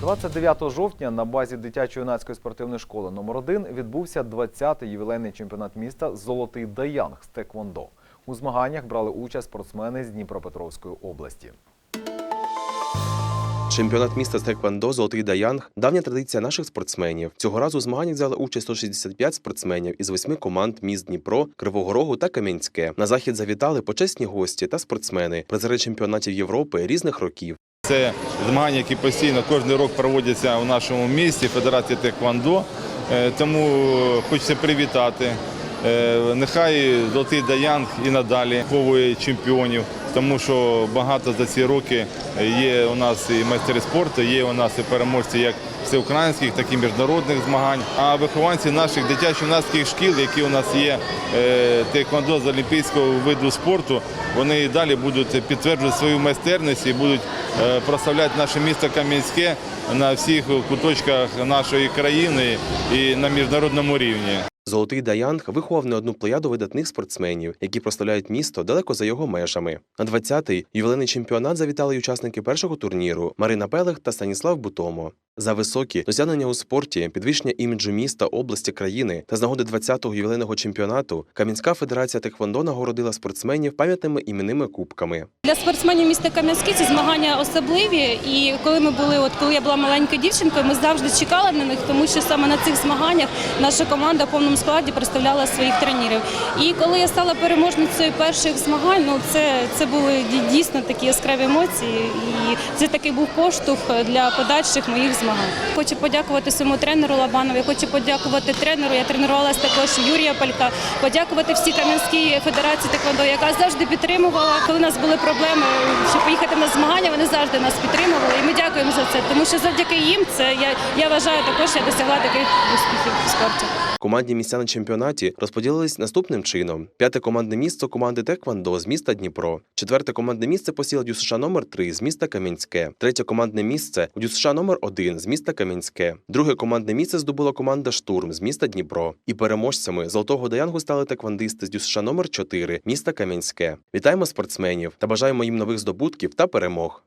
29 жовтня на базі дитячо-юнацької спортивної школи номер 1 відбувся 20-й ювілейний чемпіонат міста Золотий Даянг з Теквондо. У змаганнях брали участь спортсмени з Дніпропетровської області. Чемпіонат міста з Теквандо Золотий Даянг давня традиція наших спортсменів. Цього разу у змаганнях взяли участь 165 спортсменів із восьми команд міст Дніпро, Кривого Рогу та Кам'янське. На захід завітали почесні гості та спортсмени, призери чемпіонатів Європи різних років. Це змагання, які постійно кожен рік проводяться у нашому місті, Федерації Теквандо. Е, Тому хочеться привітати. Е, Нехай Золотий Даянг і надалі ховує чемпіонів, тому що багато за ці роки є у нас і майстери спорту, є у нас і переможці як всеукраїнських, так і міжнародних змагань. А вихованці наших дитячо-юнацьких шкіл, які у нас є е, тейквондо з олімпійського виду спорту, вони і далі будуть підтверджувати свою майстерність і будуть е, прославляти наше місто Кам'янське на всіх куточках нашої країни і на міжнародному рівні. Золотий Даянг виховав не одну плеяду видатних спортсменів, які прославляють місто далеко за його межами. На 20-й ювілейний чемпіонат завітали й учасники першого турніру Марина Пелех та Станіслав Бутомо. За високі досягнення у спорті, підвищення іміджу міста, області, країни та з нагоди 20-го ювілейного чемпіонату Кам'янська федерація Теквондо нагородила спортсменів пам'ятними іменними кубками. Для спортсменів міста Кам'янські ці змагання особливі. І коли ми були, от коли я була маленькою дівчинкою, ми завжди чекали на них, тому що саме на цих змаганнях наша команда в повному складі представляла своїх тренерів. І коли я стала переможницею перших змагань, ну це, це були дійсно такі яскраві емоції, і це такий був поштовх для подальших моїх змагань. Хочу подякувати своєму тренеру Лабанові, хочу подякувати тренеру. Я тренувалася також Юрія Палька, подякувати всій Кам'янській федерації Теквондо, яка завжди підтримувала. Коли у нас були проблеми, щоб поїхати на змагання, вони завжди нас підтримували. І ми дякуємо за це, тому що завдяки їм це я, я вважаю також, я досягла таких успіхів в спорті. Командні місця на чемпіонаті розподілились наступним чином: п'яте командне місце команди Теквандо з міста Дніпро, четверте командне місце посіла ДЮСШ номер 3 з міста Кам'янське, третє командне місце у ДЮСШ номер 1 з міста Кам'янське, друге командне місце здобула команда Штурм з міста Дніпро. І переможцями золотого даянгу стали теквандисти з ДЮСШ номер 4 міста Кам'янське. Вітаємо спортсменів та бажаємо їм нових здобутків та перемог.